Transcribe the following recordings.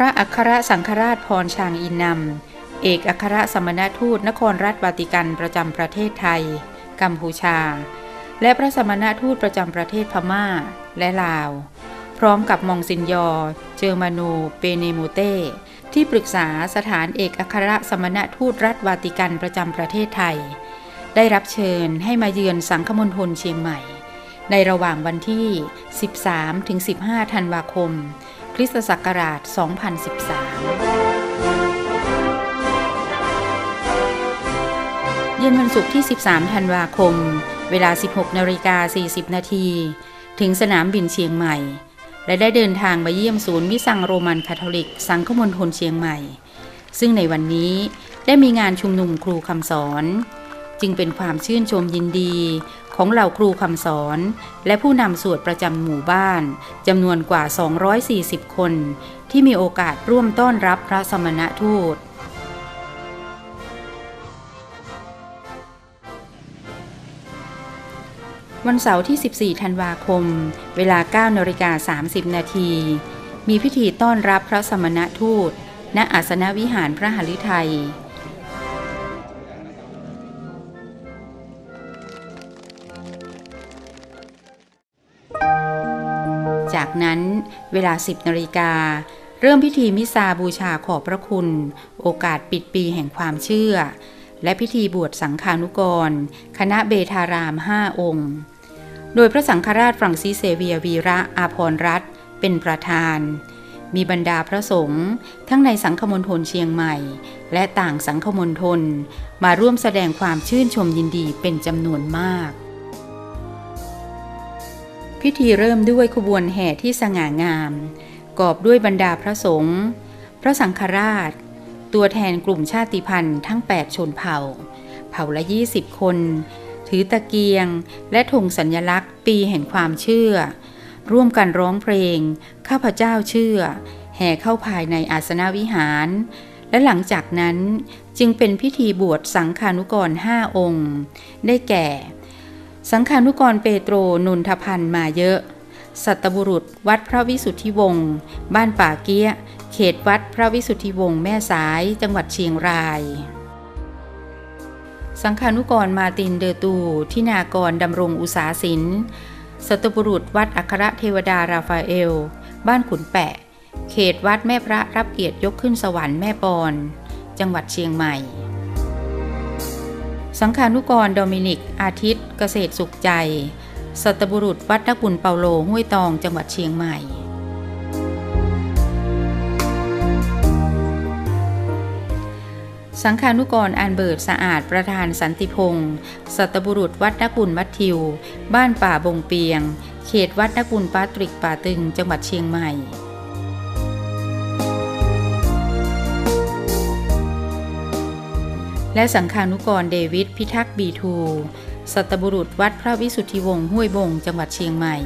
ระอัครสังฆราชพรชางอินนำเอกอัครสมณทูตนครรัฐวาติกันประจำประเทศไทย กัมพูชา และพระสมณทูตประจำประเทศพม่า และลาว พร้อมกับมองซินยอ เจอมานู เปเนมูเต้ที่ปรึกษาสถานเอกอัครสมณทูตรัฐวาติกันประจำประเทศไทย ได้รับเชิญให้มาเยือนสังคมณฑลเชียงใหม่ ในระหว่างวันที่ 13-15 ธันวาคม ริสตศักราช 2013 เย็นวันศุกร์ที่ 13 ธันวาคม เวลา 16นาฬิกา40 นาที ถึงสนามบินเชียงใหม่ และได้เดินทางมาเยี่ยมศูนย์วิสังโรมันคาทอลิก สังคมณฑลเชียงใหม่ ซึ่งในวันนี้ได้มีงานชุมนุมครูคำสอน จึงเป็นความชื่นชมยินดี ของเหล่าครูคำสอน และผู้นำสวดประจำหมู่บ้านจำนวนกว่า 240 คน ที่มีโอกาสร่วมต้อนรับพระสมณทูตวันเสาร์ที่ 14 ธันวาคม เวลา 9นาฬิกา30 นาที มีพิธีต้อนรับพระสมณทูต ณ อาสนวิหารพระหฤทัย จากนั้นเวลา 10นาฬิกา เริ่มพิธีมิซาบูชาขอบพระคุณ โอกาสปิดปีแห่งความเชื่อ และพิธีบวชสังฆานุกร คณะเบทารามห้าองค์ โดยพระสังฆราชฟรังซิสเซเวียวีระอาพรรัตเป็นประธาน มีบรรดาพระสงฆ์ทั้งในสังฆมณฑลเชียงใหม่ และต่างสังฆมณฑลมาร่วมแสดงความชื่นชมยินดีเป็นจำนวนมาก พิธีเริ่มด้วยขบวนแห่ที่สง่างาม กอบด้วยบรรดาพระสงฆ์พระสังฆราช ตัวแทนกลุ่มชาติพันธุ์ทั้ง 8 ชนเผ่า เผ่าละ20คน ถือตะเกียง และธงสัญลักษณ์ปีแห่งความเชื่อ ร่วมกันร้องเพลง ข้าพเจ้าเชื่อ แห่เข้าภายในอาสนวิหาร และหลังจากนั้นจึงเป็นพิธีบวชสังฆานุกรห้าองค์ ได้แก่ สังฆานุกรเปโตรนนทพันธ์มาเยอะ สัตบุรุษวัดพระวิสุทธิวงศ์บ้านป่าเกี้ย เขตวัดพระวิสุทธิวงศ์แม่สายจังหวัดเชียงราย สังฆานุกรมาตินเดอตูที่นากรดำรงอุสาสินสัตบุรุษวัดอัครเทวดาราฟาเอล บ้านขุนแปะ เขตวัดแม่พระรับเกียรติยกขึ้นสวรรค์แม่ปอน จังหวัดเชียงใหม่ สังฆานุกรโดมินิก อาทิตย์ เกษตรสุขใจ สัตบุรุษวัดนักบุญเปาโลห้วยตองจังหวัดเชียงใหม่ สังฆานุกรอันเบิร์ตสะอาดประธานสันติพงศ์สัตบุรุษวัดนักบุญมัททิว บ้านป่าบงเปียง เขตวัดนักบุญปาตริกป่าตึงจังหวัดเชียงใหม่ และสังฆานุกรเดวิดพิทักษ์บีทูสัตบุรุษวัดพระวิสุทธิวงศ์ห้วยบง จังหวัดเชียงใหม่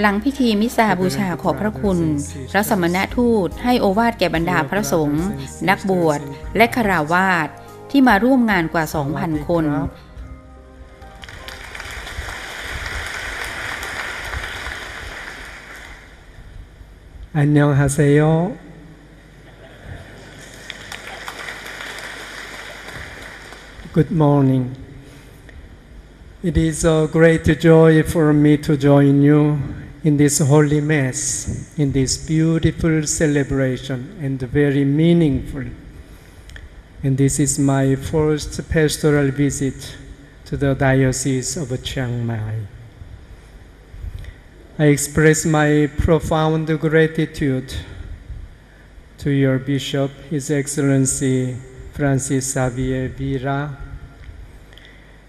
หลังพิธีมิสาบูชาขอพระคุณ พระสมณทูตให้โอวาทแก่บรรดาพระสงฆ์นักบวช และคราวาสที่มาร่วมงานกว่า 2,000 คน 안녕하세요. Good morning. It is a great joy for me to join you in this holy Mass, in this beautiful celebration and very meaningful. And this is my first pastoral visit to the Diocese of Chiang Mai. I express my profound gratitude to your Bishop, His Excellency Francis Xavier Vira,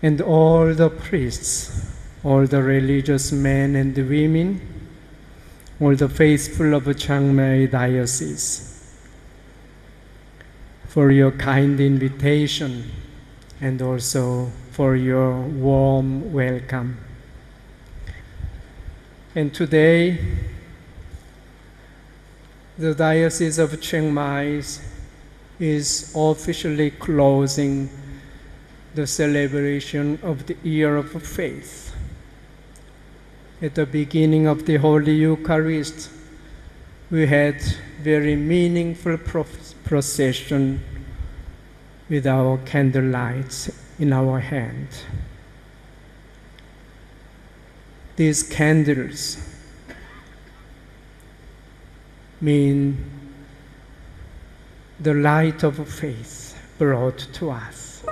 and all the priests, all the religious men and women, all the faithful of Chiang Mai Diocese, for your kind invitation and also for your warm welcome. And today, the Diocese of Chiang Mai is officially closing the celebration of the year of faith. At the beginning of the Holy Eucharist, we had very meaningful pro- procession with our candlelights in our hand. These candles mean the light of faith brought to us.